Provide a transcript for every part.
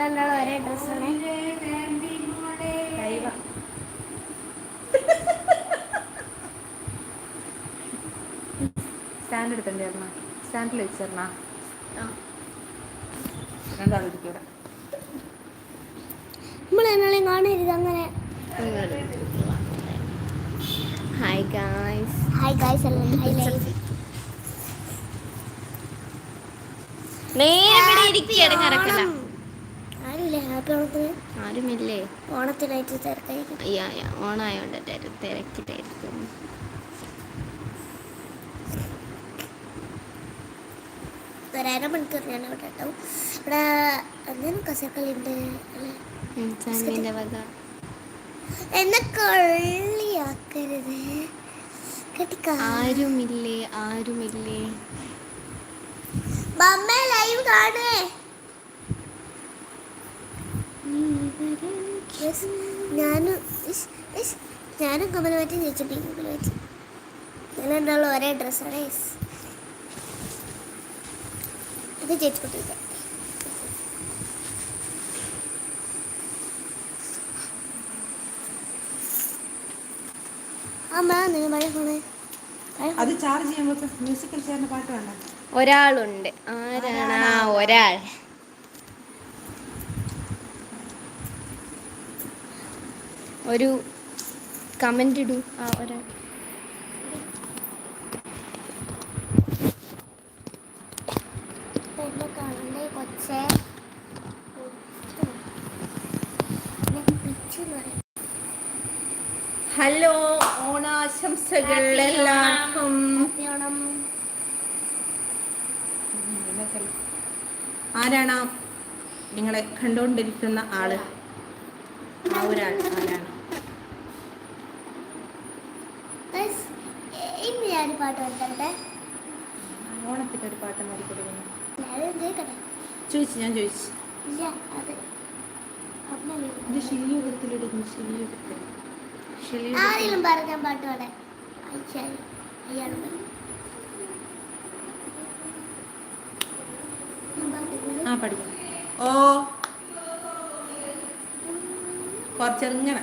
രണ്ടാളും ഒരേ ഡ്രസ്സാണ് സ്റ്റാൻഡ് സ്റ്റാൻഡ് അമ്മ സ്റ്റാൻഡിൽ വെച്ചിരുന്ന രണ്ടാളും ഇരിക്കൂടെ. കാണരുത് അങ്ങനെ. ഹായ് ഗായ്സ് ഹായ് ഗായ്സ് എല്ലാം നേരെ ഇവിടെ കിടക്കല ആരുമില്ലേ? ഹാപ്പി ഓണത്തിന്? ആരുമില്ലേ? ഓണത്തിനായിട്ട് തിരക്കായിരിക്കും. അയ്യാ അയ്യാ ഓണായോണ്ട് തിര- തിരക്കിട്ടായിരിക്കും. ഒരര മണിക്കൂർ ഞാൻ അവിടെ ഉണ്ടാവും ഇവിടെ എന്തെങ്കിലും കസക്കളി ഉണ്ട് അല്ലേ? ഉം, സാൻവിന്റെ വക. എന്നെ കള്ളിയാക്കരുത്. ആരുമില്ലേ ആരുമില്ലേ? ബമ്മ ലൈവ് കാണേ ഞാനും ഇസ്, ഞാനും കമല പറ്റി ചേച്ചി കമല പറ്റി ഞാൻ രണ്ടാളും ഒരേ ഡ്രസ്സാണ് ഇത് ചേച്ചി ഒരാളുണ്ട്. ആരാണ്? ആ ഒരാൾ. ഒരു കമന്റ് ഇടൂ. ആ ഒരാൾ ഹലോ ഓണാശംസകൾ എല്ലാവർക്കും. ആരാണ് നിങ്ങളെ കണ്ടുകൊണ്ടിരിക്കുന്ന ആൾ? ആ ഒരാൾ ആരാണ് ഗൈസ്, ഇന്ന് ഞാൻ പാട്ട് പാടട്ടെ ഓണത്തിന് ഒരു പാട്ട് മാറി കൊടുക്കുന്നു. ഞാൻ ചോദിച്ചു ഞാൻ ചോദിച്ചു. ഇല്ല അത് അമ്മ ഇത് ശിലിയുഗത്തിലിടുന്നു ശിലിയുഗത്തിൽ. ആരെങ്കിലും പറഞ്ഞ ആ പഠിക്കാം. ഓ. കുറച്ചെറുങ്ങനെ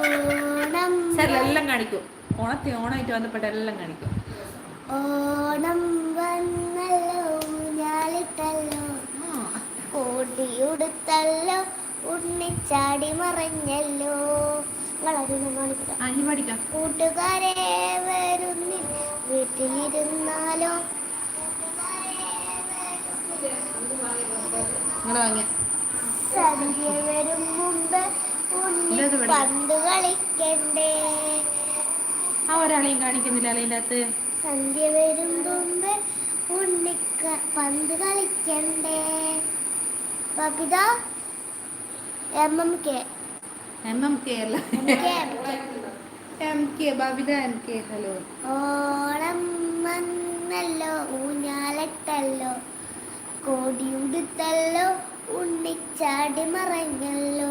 ഓണം എല്ലാം കാണിക്കും. ഓണത്തെ ഓണമായിട്ട് ബന്ധപ്പെട്ട എല്ലാം കാണിക്കും. ഓണം വന്നല്ലോ ഞാലിട്ടല്ലോ കോടിയുടുത്തല്ലോ ഉണ്ണിച്ചാടി മറഞ്ഞല്ലോ. കൂട്ടുകാരെ വരുന്നിൽ വീട്ടിലിരുന്നാലോ? സന്ധ്യ വരും മുമ്പ്. പന്ത് കളിക്കണ്ടേ? ആ ഒരാളെയും കാണിക്കുന്നില്ല അതിന്റെ അകത്ത് സന്ധ്യ വരും മുമ്പ് ഉണ്ണിക്ക പന്ത് കളിക്കണ്ടേ? Babitha M M K M M K അല്ല. M K Babitha M K hello. Onam വന്നല്ലോ ഊഞ്ഞാലട്ടല്ലോ കോടിയുടുത്തല്ലോ ഉണ്ണിച്ചാടി മറഞ്ഞല്ലോ.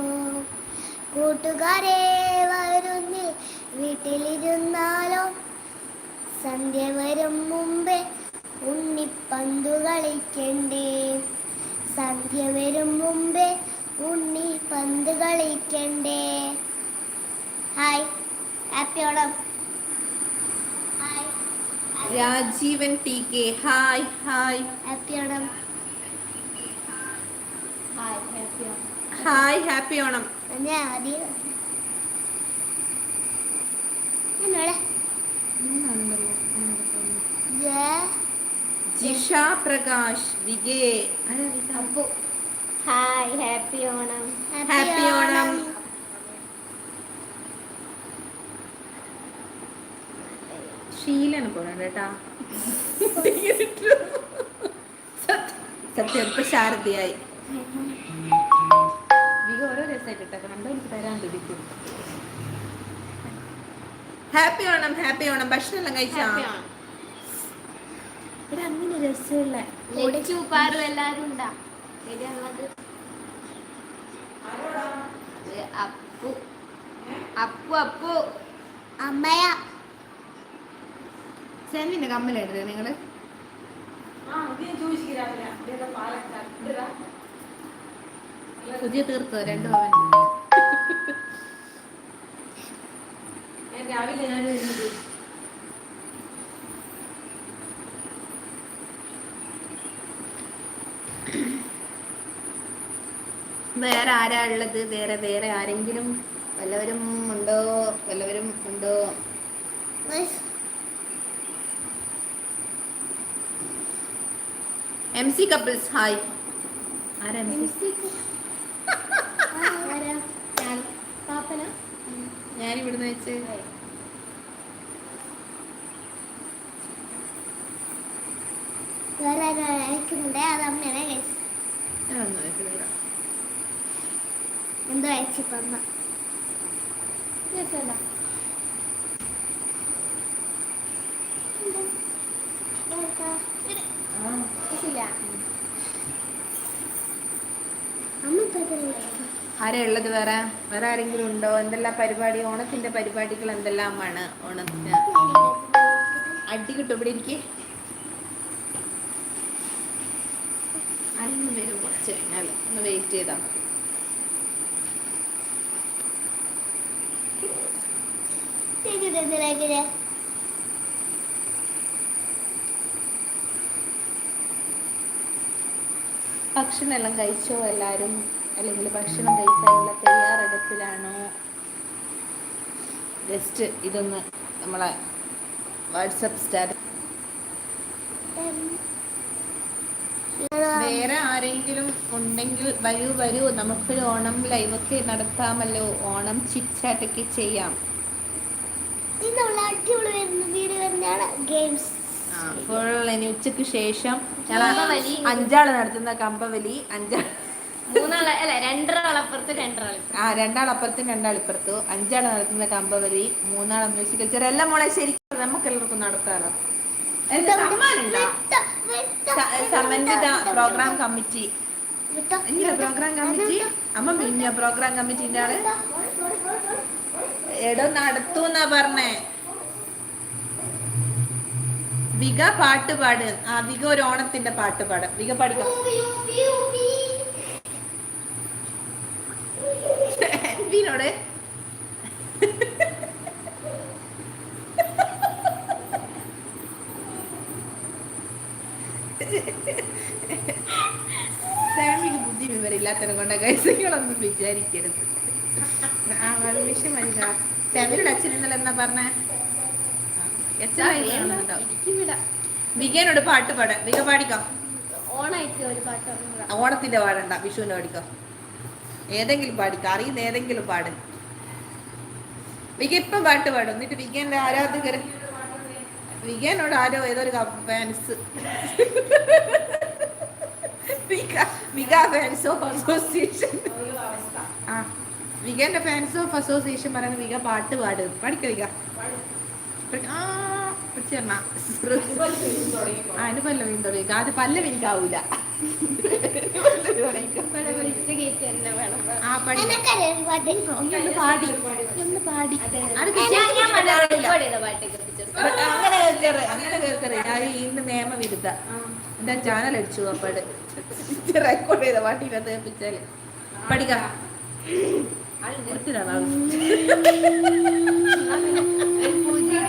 കൂട്ടുകാരെ വരുന്നിൽ വീട്ടിലിരുന്നാലോ? സന്ധ്യ വരും മുമ്പേ ഉണ്ണിപ്പന്തു കളിക്കണ്ടേ? സന്ധ്യ വരും മുമ്പേ ഉണ്ണി പന്ത് കളിക്കണ്ടേ? Hi happy Onam. Rajeevan T K hi hi happy Onam hi. Happy Onam. Hi happy Onam. ഞാൻ ആദ്യം? Jisha Prakash Vijay. Appu. Hi happy Onam. Happy Onam. ഷീലാണ് പോണത് കേട്ടാ. സത്യം. ഇപ്പൊ ശാരദയായി. ഓരോ രസമായിട്ട് ഇട്ടോ കണ്ടോ? എനിക്ക് ലഭിക്കും ഹാപ്പി ഓണം ഹാപ്പി ഓണം. ഭക്ഷണം എല്ലാം കഴിച്ചാ ഇവിടെ അങ്ങനെ എല്ലാരും ഉണ്ടാ. അപ്പു. അപ്പു അപ്പു. അമ്മയ. സെന്നിന്റെ കമ്മലെടുത്തത് നിങ്ങൾ? പുതിയ തീർത്തോ? രണ്ടു പവൻ. രാവിലെ ഞാൻ വരുന്നത് വേറെ ആരാ ഉള്ളത്? വേറെ വേറെ ആരെങ്കിലും വല്ലവരും ഉണ്ടോ? വല്ലവരും ഉണ്ടോ? എം സി കപ്പിൾസ് ഹായ് ആരാ എം സി ഞാൻ ഇവിടുന്ന് വെച്ച് വേറെ ആരോ അയക്കുന്നുണ്ട്. അത് അമ്മയാണ് ഗൈസ് ഞാനൊന്നും വെക്കുന്നില്ല എന്തോ അയച്ചിപ്പോ അമ്മ. അമ്മ ഇപ്പൊ എത്ര വിളിച്ചു? ആരാ ഉള്ളത് വേറെ? വേറെ ആരെങ്കിലും ഉണ്ടോ? എന്തെല്ലാം പരിപാടി? ഓണത്തിന്റെ പരിപാടികൾ എന്തെല്ലാമാണ് ഓണത്തിന്? അടി കിട്ടും ഇവിടെ ഇരിക്കേ ആരെങ്കിലും വരും കുറച്ച് കഴിഞ്ഞാൽ ഒന്ന് വെയിറ്റ് ചെയ്താൽ മതി. ഭക്ഷണമെല്ലാം കഴിച്ചോ എല്ലാവരും അല്ലെങ്കിൽ ഭക്ഷണം കഴിക്കാനുള്ള തയ്യാറെടുപ്പിലാണോ? ജസ്റ്റ് ഇതൊന്ന് നമ്മളെ വാട്സപ്പ് സ്റ്റാറ്റസ്. വേറെ ആരെങ്കിലും ഉണ്ടെങ്കിൽ വരൂ വരൂ. നമുക്കൊരു ഓണം ലൈവൊക്കെ നടത്താമല്ലോ. ഓണം ചിറ്റാറ്റൊക്കെ ചെയ്യാം. ഉച്ചയ്ക്ക് ശേഷം അഞ്ചാൾ നടത്തുന്ന കമ്പവലി. അഞ്ചാൾ മൂന്നാളെ അല്ല രണ്ടരാളപ്പുറത്ത് ആ രണ്ടാളപ്പുറത്തും രണ്ടാളിപ്പുറത്തും. അഞ്ചാൾ നടത്തുന്ന കമ്പവലി മൂന്നാൾ മ്യൂസിക്കൽ ചെയർ എല്ലാം മോളെ ശരിക്കും നമുക്ക് എല്ലാവർക്കും നടത്താറോ എന്താ സമ്മാനുണ്ടോ Samanvita programme committee programme committee അമ്മ പിന്നെ പ്രോഗ്രാം കമ്മിറ്റിന്റെ ആൾ? എടോ നടത്തൂന്നാ പറഞ്ഞേ. വിക പാട്ട് പാട്. ആ വിക ഒരു ഓണത്തിന്റെ പാട്ട് പാടാം. വിക പാടിക്കോ സാമിക്ക് ബുദ്ധി വിവരമില്ലാത്തതിനെ കൊണ്ട് കൈസങ്ങളൊന്നും വിചാരിക്കരുത്. ആ വിഷം വരിക സാമിയുടെ അച്ഛൻ ഇന്നലെ എന്നാ പറഞ്ഞ? വികേനോട് പാട്ട് പാടാം വിക പാടിക്കോ? ഓണായിട്ട് ഒരു പാട്ട്. ഓണത്തിന്റെ പാടണ്ട. വിഷുവിന്റെ പാടിക്കോ? ഏതെങ്കിലും പാടിക്ക അറിയുന്ന ഏതെങ്കിലും പാട്. വിക ഇപ്പം പാട്ട് പാടും. എന്നിട്ട് വികേന്റെ ആരാധകർ വികേനോട് ആരോ ഏതൊരു ഫാൻസ് വിക ഫാൻസ് ഓഫ് അസോസിയേഷൻ ആ വികന്റെ ഫാൻസ് ഓഫ് അസോസിയേഷൻ പറയുന്നത് വിക പാട്ട് പാടും. പഠിക്കുക വിക. ആ പിടിച്ചു തരണ ആ അതിന് പല്ലവി തുടങ്ങിക്കോ അത് പല്ലവി എനിക്കാവൂല. ആ പടി. ഒന്ന് പാടി. ഒന്ന് പാടി അങ്ങനെ അങ്ങനെ കേൾക്കറ്. ഞാൻ ഇന്ന് നിയമവിരുദ്ധ എന്റെ ചാനൽ അടിച്ചു അപ്പാട്. റെക്കോർഡ് ചെയ്ത പാട്ട് ഇതിനകത്ത് കേൾപ്പിച്ചാൽ. പഠിക്കാം.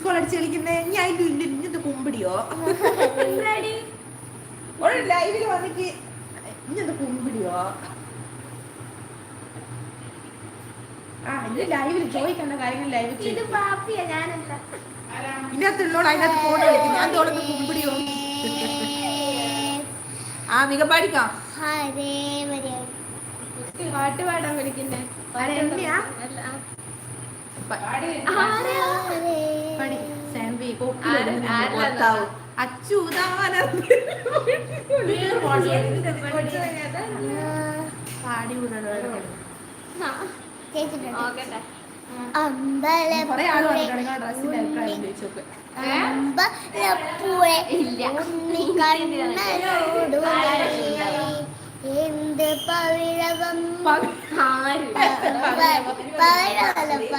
മിസ് കോൾ അടിച്ച് കളിക്കുന്നേ? ഞാൻ അതിന്റെ ഇല്ല ഇഞ്ഞത് കുമ്പിടിയോ? ഓടെ ലൈവിൽ വന്നിട്ട് ഇഞ്ഞത് കുമ്പിടിയോ? ആ ഇന്ന് ലൈവിൽ ചോദിക്കേണ്ട കാര്യങ്ങൾ ലൈവിൽ ഇത് ഇതിനകത്തുള്ളോട് അതിനകത്ത് ഫോൺ കളിക്കും ഞാൻ തോന്നുന്നു കുമ്പിടിയോ? ആ മിക പാടിക്കാം? പാട്ട് പാടാൻ വിളിക്കുന്നേ ആരെന്നെയാ? അല്ല, ആ. പ- ആരാ? ഹരേ പടി അമ്പലപ്പുഴ ഇല്ല. ഉണ്ണിക്കണ്ണനോടു എന്ത് പവിഴകം പവിഴമല്ല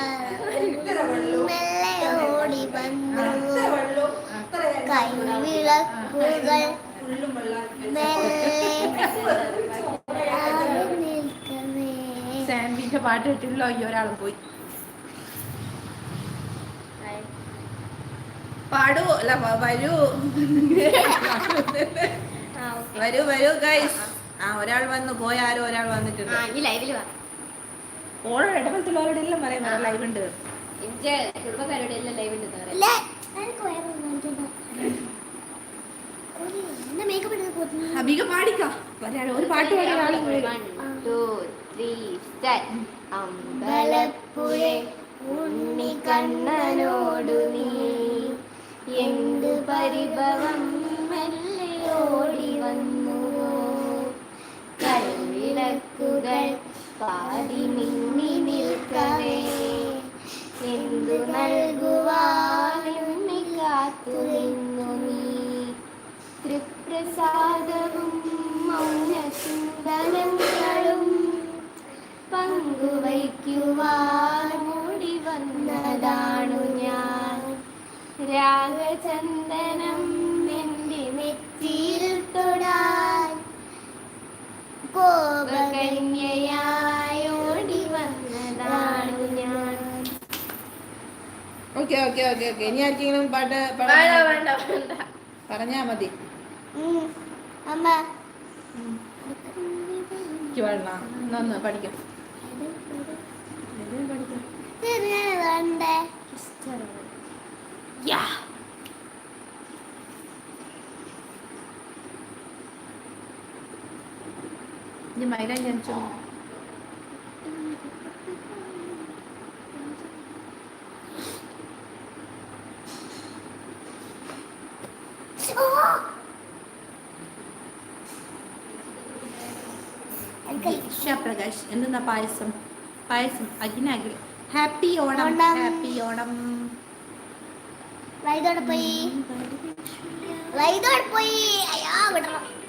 മെല്ലെ ഓടി വന്നു കൈവിളക്കുകൾ സാമ്പിന്റെ പാട്ട് കിട്ടില്ലോ ഈ ഒരാളും പോയി. പാടൂ. അല്ല വരൂ. വരൂ വരൂ ഗൈസ് ആ ഒരാൾ വന്നു പോയ ആരോ ഒരാൾ വന്നിട്ടുണ്ട്. ആ ഈ ലൈവിൽ വാ ഓരോ ഇടപെട്ടുള്ളവരോട് എല്ലാം പറയാൻ ലൈവ് ഉണ്ട്. എന്റെ കുടുംബക്കാരുടെ എല്ലാം ലൈവ് ഉണ്ട് പറയാം വേറെ അബിക പാടിക്കോ? ഒരാൾ ഒരു പാട്ട് പാടിയ ആളും കൂടി വരും. One, two, three, start. Ambalappuzha ഉണ്ണിക്കണ്ണനോടു നീ. എന്ത് പരിഭവം മെല്ലെ ഓടി വന്നു. കൽവിളക്കുകൾ പാതി മിന്നി നിൽക്കവേ. എന്തു നൽകുവാനും കാത്തു നിന്നു നീ? തൃപ്രസാദവും മൗനസുന്ദരങ്ങളും പങ്കുവയ്ക്കുവാൻ മൂടി വന്നതാണു ഞാൻ. രാഗചന്ദനം എന്റെ നെറ്റിയിൽ കോപകന്യയായി ഓടി വന്നതാണു ഞാൻ. Okay okay okay okay. ഇനി ആർക്കെങ്കിലും പാട്ട് പറഞ്ഞാ മതി. നന്ന് പഠിക്കാം. പഠിക്കാം വേണ്ടേ യാ ഇനി മൈലാൻ ജനിച്ചോ പ്രകാശ് എന്തെന്നാ പായസം? പായസം. അഗ്നാഗിൽ ഹാപ്പി ഓണം ഓണം. ഹാപ്പി ഓണം വൈദോടെ പോയി. വൈദോടെ പോയി. അയ്യാ വിടണം.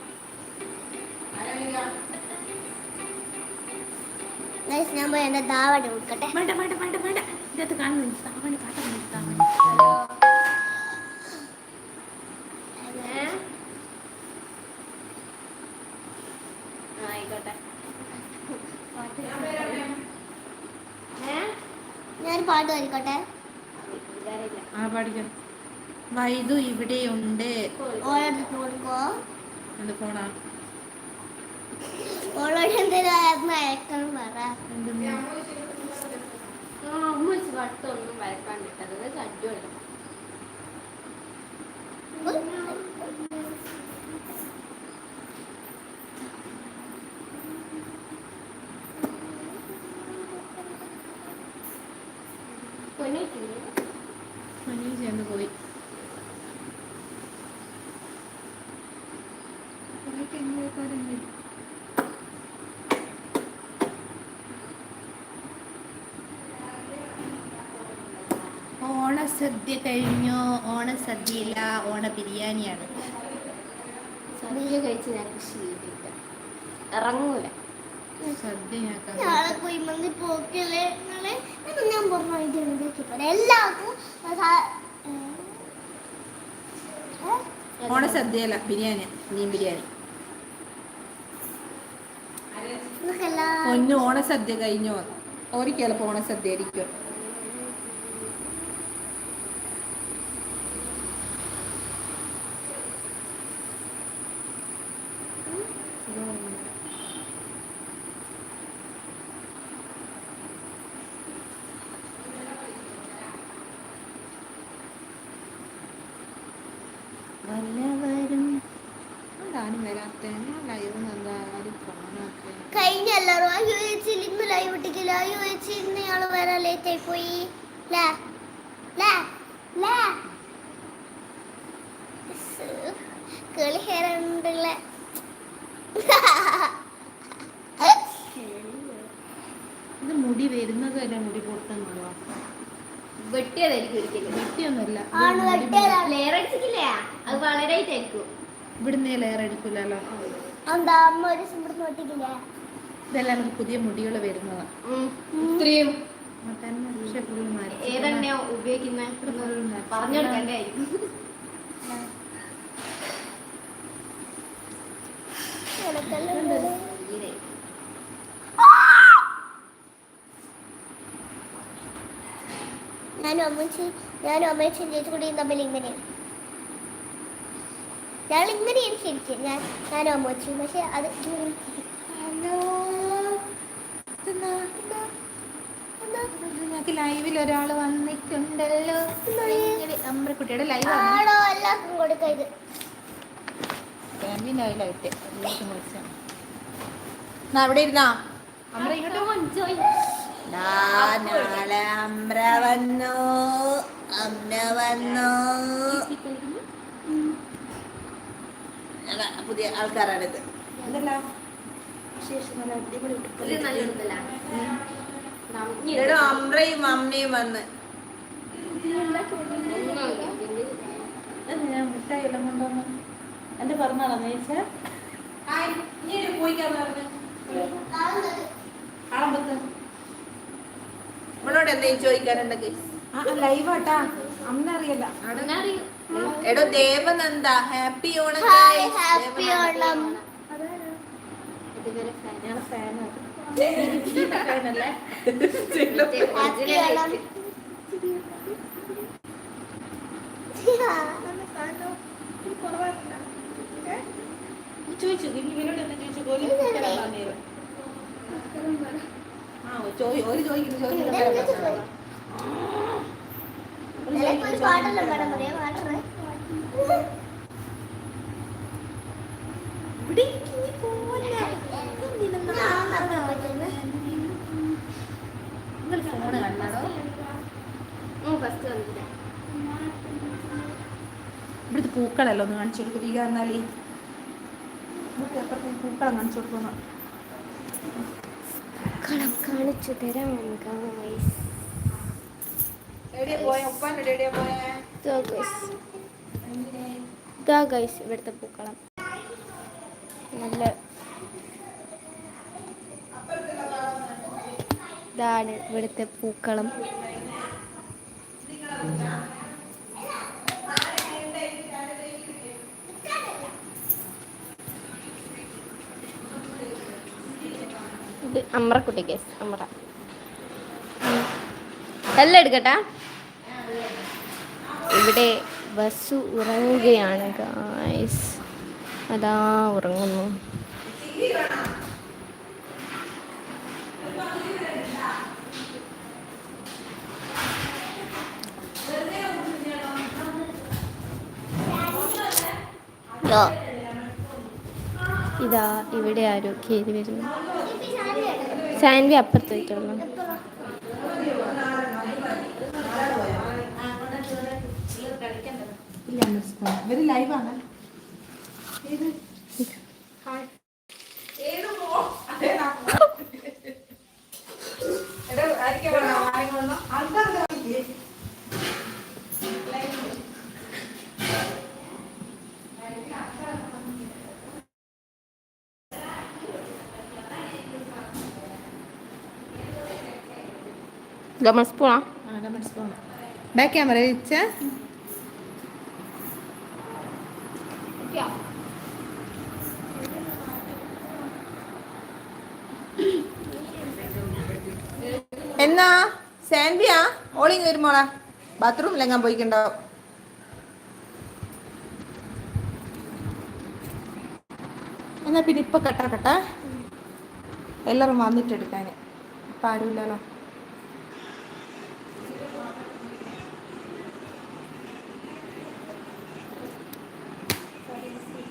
ഞാൻ പോയി എന്റെ ദാവടി കൊടുക്കട്ടെ വേണ്ട വേണ്ട വേണ്ട വേണ്ട. ഇതിനകത്ത് കാണുന്നു കാട്ടാൻ താവണി ആയിക്കോട്ടെ. ഞാൻ പാട്ട് കളിക്കട്ടെ ആ പാടിക്കാം. വൈദു ഇവിടെയുണ്ട്. ഓളെടുത്ത് കൊടുക്കോ? ഫോണാ ഓളോട് എന്തെങ്കിലും അയക്കണം പറ അമ്മ വട്ടൊന്നും വരക്കാൻ കിട്ടത് അടിപൊളി പോയി. ഓണസദ്യ കഴിഞ്ഞോ? ഓണസദ്യയില്ല ഓണ ബിരിയാണിയാണ്. സദ്യ കഴിച്ച് ഞാൻ കൃഷി ചെയ്തിട്ട് ഇറങ്ങൂല. സദ്യ ഞാൻ നാളെ കുഴിമന്തി പോക്കല്ലേ? നാളെ ഞാൻ പറഞ്ഞു ഇത് എന്തൊക്കെ എല്ലാവർക്കും സ- ഏ? ഏ? ഓണസദ്യയല്ല ബിരിയാണി മീൻ ബിരിയാണി. ഒന്ന് ഓണസദ്യ കഴിഞ്ഞോ? ഓരിക്കലപ്പോ ഓണസദ്യ ആയിരിക്കും. യു ചേച്ചി ഇന്ന് ലൈവ് ഇട്ടിക്കില്ല യു എച്ചിൽ ഇന്ന് ഞങ്ങൾ വരാൻ ലേറ്റ് ആയി പോയി. ലാ ലാ ലാ. കേളി ഹെയർ ഇത് മുടി വരുന്നത് അല്ല മുടി പൊട്ടുന്നുള്ളൂ വെട്ടിയതായിരിക്കും ഒരിക്കലും. വെട്ടിയൊന്നുമല്ല. ലെയർ അടിച്ചിട്ടില്ലേ? അത് വളരെ ഇവിടുന്ന് ലെയർ എടുക്കില്ലല്ലോ എന്താ അമ്മ ഒരു സിമ്പിൾ നോട്ടിക്കില്ല ഇതെല്ലാം നമുക്ക് പുതിയ മുടികൾ വരുന്നത് ഇത്രയും ഏതെണ്ണയോ ഉപയോഗിക്കുന്നത് ഞാനും അമ്മച്ചി ഞാനും അമ്മച്ചി ചേച്ചി കൂടിയും തമ്മിൽ ഇങ്ങനെയാണ് ഞങ്ങൾ ഇങ്ങനെയാണ് ശരിക്കും ഞാൻ ഞാനും അമ്മച്ചി പക്ഷെ അത് ഞങ്ങൾക്ക് ലൈവിൽ ഒരാൾ വന്നിട്ടുണ്ടല്ലോ. അമ്മക്കുട്ടിയുടെ ലൈവ് ആണോ. എല്ലാവർക്കും കൊടുക്കരുത് ഫാമിലി ലൈവിലായിട്ട് എല്ലാവർക്കും വിളിച്ചാണ്. അവിടെ ഇരുന്നാ? അമ്ര ഇങ്ങോട്ട് നാളെ അമ്ര വന്നു. അമ്ര വന്നു. ഞങ്ങ- പുതിയ ആൾക്കാരാണിത്. എന്തെല്ലാം വിശേഷം നല്ല അടിപൊളി ഇത് നല്ല ഇതല്ലാണ് ഇവിടെ അമ്രയും അമ്മയും വന്ന്. ഞാൻ മിഠായി എല്ലാം കൊണ്ടുവന്നു? എന്റെ പറഞ്ഞാളോ നേച്ച നമ്മളോട് എന്തെങ്കിലും ചോദിക്കാനുണ്ടെങ്കിൽ ലൈവാട്ടാ അമ്മ അറിയല്ല എടോ Devananda happy Onam hi happy Onam. ഇതുവരെ ഞാൻ ഫാനാണ് ഹാപ്പി ഓണം ചോദിച്ചു ഇനി ഇവരോട് എന്താ ചോദിച്ചു തന്നേരും ആ ചോദി ഒരു ചോദിക്കുന്നു ചോദിക്കുന്നു പാട്ടെല്ലാം പാടാൻ പറയാം? പാട്ടറേ പോലെ ഫോണ് കണ്ടാടോ ഫസ്റ്റ് വന്നില്ല ഇവിടുത്തെ പൂക്കളല്ലോ ഒന്ന് കാണിച്ചു കൊടുക്കും. ഈ കാരണാലി പൂക്കളം കാണിച്ചു കൊടുക്കുന്നു കാണിച്ചു തരാം ഇവിടുത്തെ എവിടെയാ പോയ ഉപ്പാന്റെ എവിടെയാ പോയ ഇതാ ഗൈസ് ഇതാ ഗൈസ് ഇവിടുത്തെ പൂക്കളം നല്ല ഇതാണ് ഇവിടുത്തെ പൂക്കളം. ഇത് അമ്രക്കുട്ടി കേസ് അമ്ര. എല്ലാം എടുക്കട്ടാ? ഇവിടെ ബസ് ഉറങ്ങുകയാണ് ഗായ്സ് അതാ ഉറങ്ങുന്നു. ഇതാ ഇവിടെ ആരോ കയറി വരുന്നു. സാൻവി അപ്പുറത്ത് ഇല്ല ഇല്ല ഇവർ ലൈവാണ് ഗമസ് പോണാ ബാക്ക് ക്യാമറ വെച്ച. എന്നാ? സാൻവിയാ? ഓളിങ് വരുമോളാ ബാത്റൂമിലെങ്ങാൻ പോയിക്കുണ്ടാവും എന്നാ പിന്നെ ഇപ്പൊ കട്ടാ കട്ടാ. എല്ലാരും വന്നിട്ട് എടുക്കാൻ ഇപ്പം ആരുമില്ലല്ലോ.